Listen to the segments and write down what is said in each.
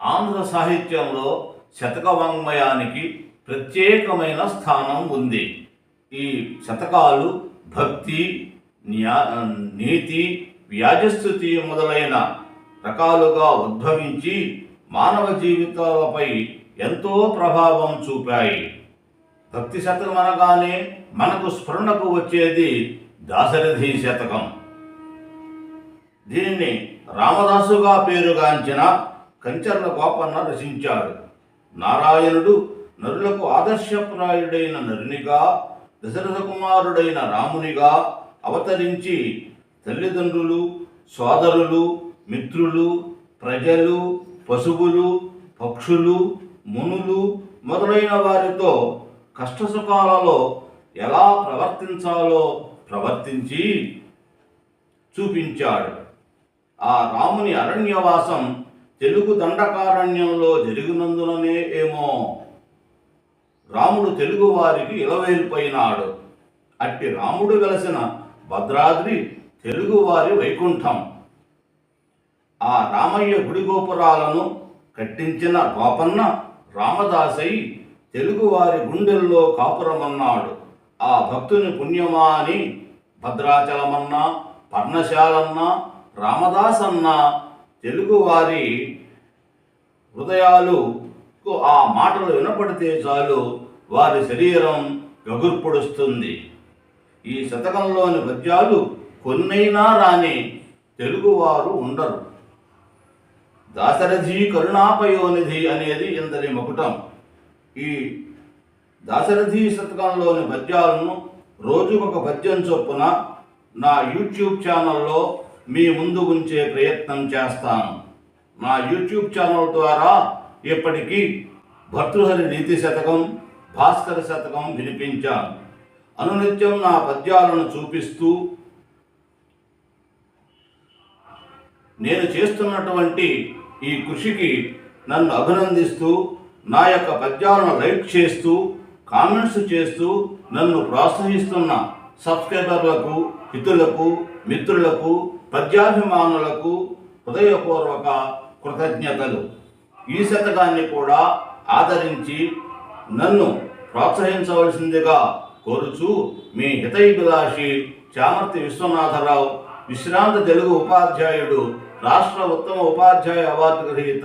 ఆంధ్ర సాహిత్యంలో శతక వాంగ్మయానికి ప్రత్యేకమైన స్థానం ఉంది. ఈ శతకాలు భక్తి నీతి వ్యాజస్థుతి మొదలైన రకాలుగా ఉద్భవించి మానవ జీవితాలపై ఎంతో ప్రభావం చూపాయి. భక్తి శతకం అనగానే మనకు స్ఫురణకు వచ్చేది దాశరథి శతకం. దీనిని రామదాసుగా పేరుగాంచిన కంచర్ల గోపన్న రచించాడు నారాయణుడు నరులకు ఆదర్శప్రాయుడైన నరునిగా దశరథ కుమారుడైన రామునిగా అవతరించి తల్లిదండ్రులు సోదరులు మిత్రులు ప్రజలు పశువులు పక్షులు మునులు మొదలైన వారితో కష్టసుఖాలలో ఎలా ప్రవర్తించాలో ప్రవర్తించి చూపించాడు. ఆ రాముని అరణ్యవాసం తెలుగు దండకారణ్యంలో జరిగినందుననే ఏమో. రాముడు తెలుగు వారికి ఇలవేలిపోయినాడు అట్టి రాముడు వెలసిన భద్రాద్రి తెలుగువారి వైకుంఠం. ఆ రామయ్య గుడి గోపురాలను కట్టించిన గోపన్న రామదాసై తెలుగువారి గుండెల్లో కాపురమన్నాడు. ఆ భక్తుని పుణ్యమా అని భద్రాచలమన్నా పర్ణశాలన్నా రామదాసన్న తెలుగువారి హృదయాలు ఆ మాటలు వినపడితే చాలు వారి శరీరం గగుర్పొడుస్తుంది. ఈ శతకంలోని పద్యాలు కొన్నైనా రాని తెలుగువారు ఉండరు. దాశరథి కరుణాపయోనిధి అనేది ఇందరి మకుటం. ఈ దాశరథి శతకంలోని పద్యాలను రోజుకొక పద్యం చొప్పున నా యూట్యూబ్ ఛానల్లో మీ ముందు ఉంచే ప్రయత్నం చేస్తాను. నా యూట్యూబ్ ఛానల్ ద్వారా ఇప్పటికీ భర్తృహరి నీతి శతకం భాస్కర శతకం వినిపించాను. అనునిత్యం నా పద్యాలను చూపిస్తూ నేను చేస్తున్నటువంటి ఈ కృషికి నన్ను అభినందిస్తూ నా యొక్క పద్యాలను లైక్ చేస్తూ కామెంట్స్ చేస్తూ నన్ను ప్రోత్సహిస్తున్న సబ్స్క్రైబర్లకు ఇతరులకు మిత్రులకు పద్యాభిమానులకు హృదయపూర్వక కృతజ్ఞతలు. ఈ శతకాన్ని కూడా ఆదరించి నన్ను ప్రోత్సహించవలసిందిగా కోరుచు మీ హితైభిలాషి చామర్తి విశ్వనాథరావు విశ్రాంత తెలుగు ఉపాధ్యాయుడు రాష్ట్ర ఉత్తమ ఉపాధ్యాయ అవార్డు గ్రహీత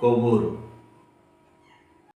కొవ్వూరు.